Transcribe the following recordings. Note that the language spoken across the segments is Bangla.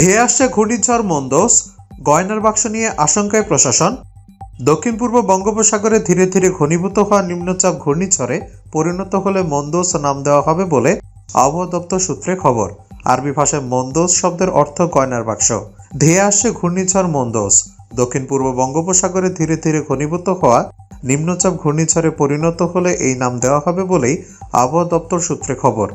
ধেয়ে আসছে ঘূর্ণিঝড় মন্দোস, গয়নার বাক্স নিয়ে আশঙ্কায় প্রশাসন। দক্ষিণ পূর্ব বঙ্গোপসাগরে ধীরে ধীরে ঘনীভূত হওয়া নিম্নচাপ ঘূর্ণিঝড়ে পরিণত হলে মন্দোস নাম দেওয়া হবে বলে আবহাওয়া দপ্তর সূত্রে খবর। আরবি ভাষায় মন্দোস শব্দের অর্থ গয়নার বাক্স। ধেয়ে আসছে ঘূর্ণিঝড় মন্দোস। দক্ষিণ পূর্ব বঙ্গোপসাগরে ধীরে ধীরে ঘনীভূত হওয়া নিম্নচাপ ঘূর্ণিঝড়ে পরিণত হলে এই নাম দেওয়া হবে বলেই আবহাওয়া দপ্তর সূত্রে খবর।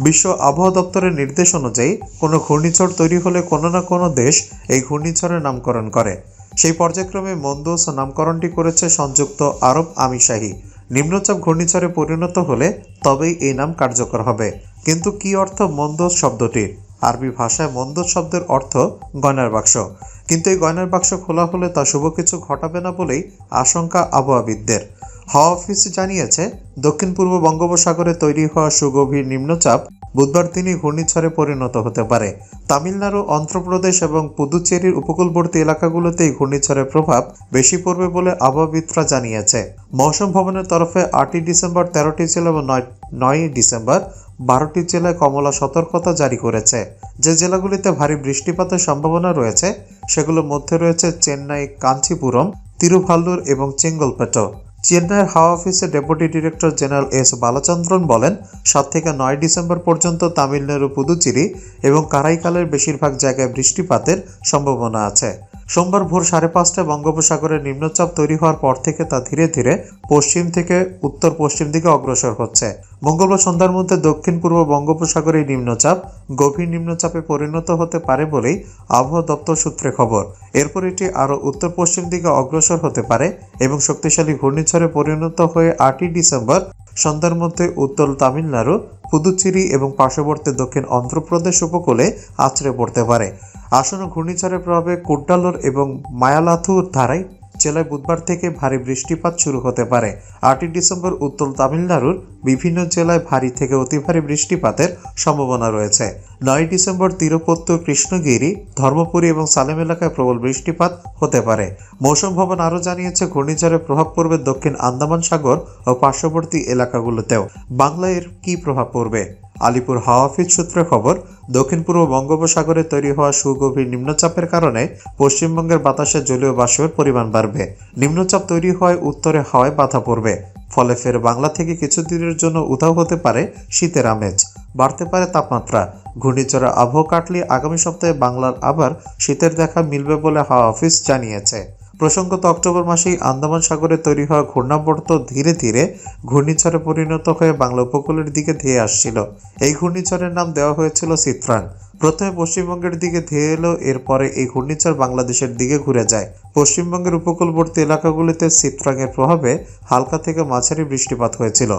বিশ্ব আবহাওয়া দপ্তরের নির্দেশ অনুযায়ী কোনো ঘূর্ণিঝড় তৈরি হলে কোনো না কোনো দেশ এই ঘূর্ণিঝড়ের নামকরণ করে। সেই পর্যায়ক্রমে মন্দোস নামকরণটি করেছে সংযুক্ত আরব আমিশাহী। নিম্নচাপ ঘূর্ণিঝড়ে পরিণত হলে তবেই এই নাম কার্যকর হবে। কিন্তু কি অর্থ মন্দোস শব্দটির? আরবি ভাষায় মন্দোস শব্দের অর্থ গয়নার বাক্স। কিন্তু এই গয়নার বাক্স খোলা হলে তা শুভ কিছু ঘটাবে না বলেই আশঙ্কা আবহাওয়াবিদদের। হাওয়া অফিস জানিয়েছে, দক্ষিণ পূর্ব বঙ্গোপসাগরে তৈরি হওয়া সুগভীর নিম্নচাপ বুধবার তিনি ঘূর্ণিঝড়ে পরিণত হতে পারে। তামিলনাড়ু, অন্ধ্রপ্রদেশ এবং পুদুচেরির উপকূলবর্তী এলাকাগুলোতে এই ঘূর্ণিঝড়ের প্রভাব বেশি পড়বে বলে আবহাওয়াবিদরা জানিয়েছে। মৌসুম ভবনের তরফে আটই ডিসেম্বর তেরোটি জেলা এবং নয় ডিসেম্বর বারোটি জেলায় কমলা সতর্কতা জারি করেছে। যে জেলাগুলিতে ভারী বৃষ্টিপাতের সম্ভাবনা রয়েছে, সেগুলোর মধ্যে রয়েছে চেন্নাই, কাঞ্চিপুরম, তিরুভাল্লুর এবং চেঙ্গলপেটো। চেন্নাইয়ের হাওয়া অফিসের deputy director general S Balachandran বলেন, সাত থেকে নয় ডিসেম্বর পর্যন্ত তামিলনাড়ু পুদুচেরি এবং কারাইকালের বেশিরভাগ জায়গায় বৃষ্টিপাতের সম্ভাবনা আছে। সোমবার ভোর সাড়ে পাঁচটায় বঙ্গোপসাগরে নিম্নচাপ তৈরি হওয়ার পর থেকে তা ধীরে ধীরে পশ্চিম থেকে উত্তর পশ্চিম দিকে অগ্রসর হচ্ছে। মঙ্গলবার সন্ধ্যার মধ্যে দক্ষিণ পূর্ব বঙ্গোপসাগরে নিম্নচাপ গভীর নিম্নচাপে পরিণত হতে পারে বলেই আবহাওয়া দপ্তর সূত্রে খবর। এরপর এটি আরও উত্তর পশ্চিম দিকে অগ্রসর হতে পারে এবং শক্তিশালী ঘূর্ণিঝড়ে পরিণত হয়ে আটই ডিসেম্বর সন্ধ্যার মধ্যে উত্তর তামিলনাড়ু, পুদুচেরি এবং পার্শ্ববর্তী দক্ষিণ অন্ধ্রপ্রদেশ উপকূলে আছড়ে পড়তে পারে। আসন্ন ঘূর্ণিঝড়ের প্রভাবে কুড্ডালোর এবং মায়ালাথুর ধারায় জেলায় বুধবার থেকে ভারী বৃষ্টিপাত শুরু হতে পারে। আটই ডিসেম্বর উত্তর তামিলনাড়ুর বিভিন্ন জেলায় ভারী থেকে অতি ভারী বৃষ্টিপাতের সম্ভাবনা রয়েছে। নয় ডিসেম্বর তিরুপত্তর কৃষ্ণগিরি, ধর্মপুরী এবং সালেম এলাকায় প্রবল বৃষ্টিপাত হতে পারে। মৌসুম ভবন আরও জানিয়েছে ঘূর্ণিঝড়ের প্রভাব পড়বে দক্ষিণ আন্দামান সাগর ও পার্শ্ববর্তী এলাকাগুলোতেও। বাংলায় এর কী প্রভাব পড়বে? আলিপুর হাওয়া অফিস সূত্রে খবর, দক্ষিণ পূর্ব বঙ্গোপসাগরে তৈরি হওয়া সুগভীর নিম্নচাপের কারণে পশ্চিমবঙ্গের বাতাসে জলীয় বাষ্পের পরিমাণ বাড়বে। নিম্নচাপ তৈরি হওয়ায় উত্তরে হাওয়ায় বাধা পড়বে। ফলে ফের বাংলা থেকে কিছুদিনের জন্য উধাও হতে পারে শীতের আমেজ। বাড়তে পারে তাপমাত্রা। ঘূর্ণিঝড়ের আবহাওয়া কাটলে আগামী সপ্তাহে বাংলার আবার শীতের দেখা মিলবে বলে হাওয়া অফিস জানিয়েছে। প্রসঙ্গত অক্টোবর মাসেই আন্দামান সাগরে তৈরি হওয়া ঘূর্ণাবর্ত ধীরে ধীরে ঘূর্ণিঝড়ে পরিণত হয়ে বাংলা উপকূলের দিকে ধেয়ে আসছিল। এই ঘূর্ণিঝড়ের নাম দেওয়া হয়েছিল সিত্রান প্রথমে পশ্চিমবঙ্গের দিকে ধেয়ে এলো, এরপরে এই ঘূর্ণিঝড় বাংলাদেশের দিকে ঘুরে যায়। পশ্চিমবঙ্গের উপকূলবর্তী এলাকাগুলিতে সিত্রাংয়ের প্রভাবে হালকা থেকে মাঝারি বৃষ্টিপাত হয়েছিল।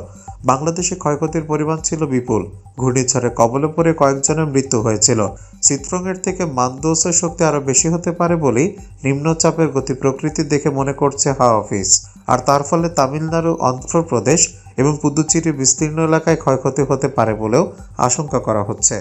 বাংলাদেশে ক্ষয়ক্ষতির পরিমাণ ছিল বিপুল। ঘূর্ণিঝড়ের কবলে পড়ে কয়েকজনের মৃত্যু হয়েছিল। চিত্রঙ্গের থেকে মানদোসের শক্তি আরও বেশি হতে পারে বলেই নিম্নচাপের গতি প্রকৃতি দেখে মনে করছে হাওয়া অফিস। আর তার ফলে তামিলনাড়ু অন্ধ্রপ্রদেশ এবং পুদুচেরির বিস্তীর্ণ এলাকায় ক্ষয়ক্ষতি হতে পারে বলেও আশঙ্কা করা হচ্ছে।